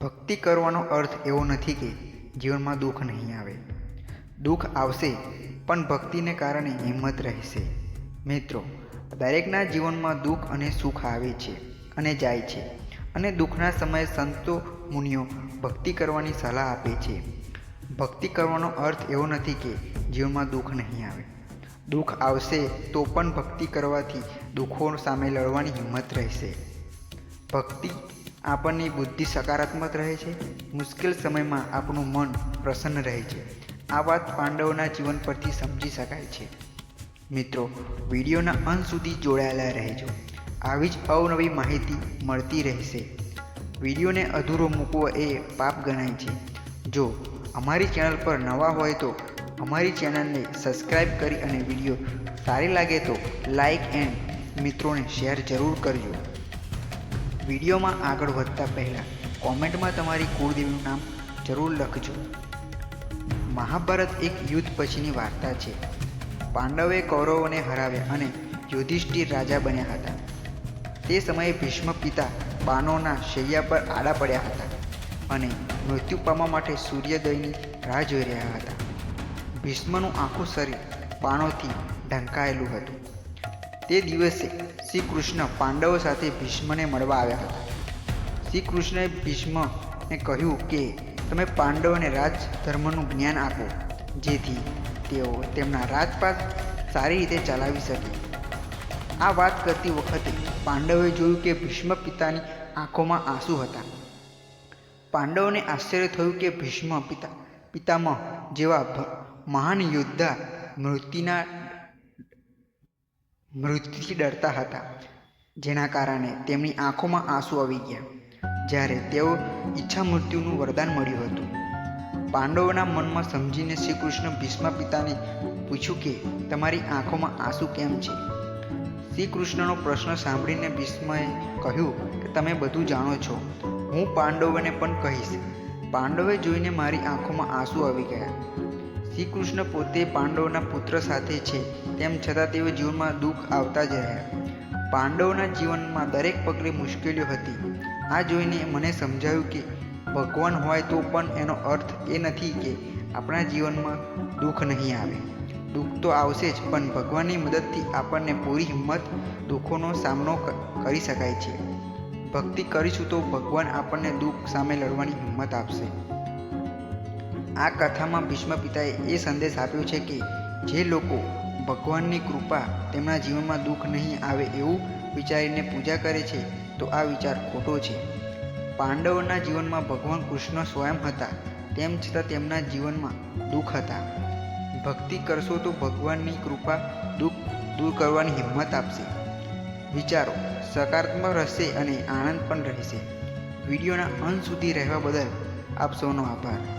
ભક્તિ કરવાનો અર્થ એવો નથી કે જીવનમાં દુઃખ નહીં આવે. દુઃખ આવશે, પણ ભક્તિને કારણે હિંમત રહેશે. મિત્રો, દરેકના જીવનમાં દુઃખ અને સુખ આવે છે અને જાય છે અને દુઃખના સમયે સંતો, મુનિઓ ભક્તિ કરવાની સલાહ આપે છે. ભક્તિ કરવાનો અર્થ એવો નથી કે જીવનમાં દુઃખ નહીં આવે. દુઃખ આવશે તો પણ ભક્તિ કરવાથી દુઃખો સામે લડવાની હિંમત રહેશે. ભક્તિ આપણની બુદ્ધિ સકારાત્મક રહે છે. મુશ્કેલ સમયમાં આપણું મન પ્રસન્ન રહે છે. આ વાત પાંડવોના જીવન પરથી સમજી શકાય છે. મિત્રો, વિડીયોના અંત સુધી જોડાયેલા રહેજો. આવી જ અવનવી માહિતી મળતી રહેશે. વિડીયોને અધૂરો મૂકવો એ પાપ ગણાય છે. જો અમારી ચેનલ પર નવા હોય તો અમારી ચેનલને સબસ્ક્રાઈબ કરી અને વીડિયો સારી લાગે તો લાઈક એન્ડ મિત્રોને શેર જરૂર કરજો. વિડીયોમાં આગળ વધતા પહેલાં કોમેન્ટમાં તમારી કુળદેવીનું નામ જરૂર લખજો. મહાભારત એક યુદ્ધ પછીની વાર્તા છે. પાંડવે કૌરવોને હરાવ્યા અને યુધિષ્ઠિર રાજા બન્યા હતા. તે સમયે ભીષ્મ પિતા પાનોના શૈયા પર આડા પડ્યા હતા અને મૃત્યુ પામવા માટે સૂર્યોદયની રાહ જોઈ રહ્યા હતા. ભીષ્મનું આખું શરીર બાણોથી ઢંકાયેલું હતું. તે દિવસે શ્રી કૃષ્ણ પાંડવો સાથે ભીષ્મને મળવા આવ્યા હતા. શ્રી કૃષ્ણએ ભીષ્મને કહ્યું કે, તમે પાંડવોને રાજ ધર્મનું જ્ઞાન આપો, જેથી તેઓ તેમના રાજપાટ સારી રીતે ચલાવી શકે. આ વાત કરતી વખતે પાંડવોએ જોયું કે ભીષ્મ પિતાની આંખોમાં આંસુ હતા. પાંડવોને આશ્ચર્ય થયું કે ભીષ્મ પિતા, પિતામહ જેવા મહાન યોદ્ધા, મૃત્યુના મૃત્યુથી ડરતા હતા. જેના કારણે તેમની આંખોમાં આંસુ આવી ગયા. જ્યારે તેઓ ઈચ્છા મૃત્યુનું વરદાન મળ્યું હતું. પાંડવોના મનમાં સમજીને શ્રી કૃષ્ણ ભીષ્મ પિતાને પૂછ્યું કે, તમારી આંખોમાં આંસુ કેમ છે? શ્રી કૃષ્ણનો પ્રશ્ન સાંભળીને ભીષ્મએ કહ્યું કે, તમે બધું જાણો છો. હું પાંડવોને પણ કહીશ. પાંડવે જોઈને મારી આંખોમાં આંસુ આવી ગયા. શ્રી કૃષ્ણ પોતે પાંડવોના પુત્ર સાથે છે, તેમ છતાં તેઓ જીવનમાં દુઃખ આવતા જ રહ્યા. પાંડવના જીવનમાં દરેક પગલે મુશ્કેલીઓ હતી. આ જોઈને મને સમજાયું કે ભગવાન હોય તો પણ એનો અર્થ એ નથી કે આપણા જીવનમાં દુઃખ નહીં આવે. દુઃખ તો આવશે જ, પણ ભગવાનની મદદથી આપણને પૂરી હિંમત દુઃખોનો સામનો કરી શકાય છે. ભક્તિ કરીશું તો ભગવાન આપણને દુઃખ સામે લડવાની હિંમત આપશે. આ કથામાં ભીષ્મ પિતાએ એ સંદેશ આપ્યો છે કે જે લોકો ભગવાનની કૃપા તેમના જીવનમાં દુઃખ નહીં આવે એવું વિચારીને પૂજા કરે છે, તો આ વિચાર ખોટો છે. પાંડવોના જીવનમાં ભગવાન કૃષ્ણ સ્વયં હતા, તેમ છતાં તેમના જીવનમાં દુઃખ હતા. ભક્તિ કરશો તો ભગવાનની કૃપા દુઃખ દૂર કરવાની હિંમત આપશે. વિચારો, સકારાત્મક રહેશે અને આનંદ પણ રહેશે. વિડીયોના અંત સુધી રહેવા બદલ આપ સૌનો આભાર.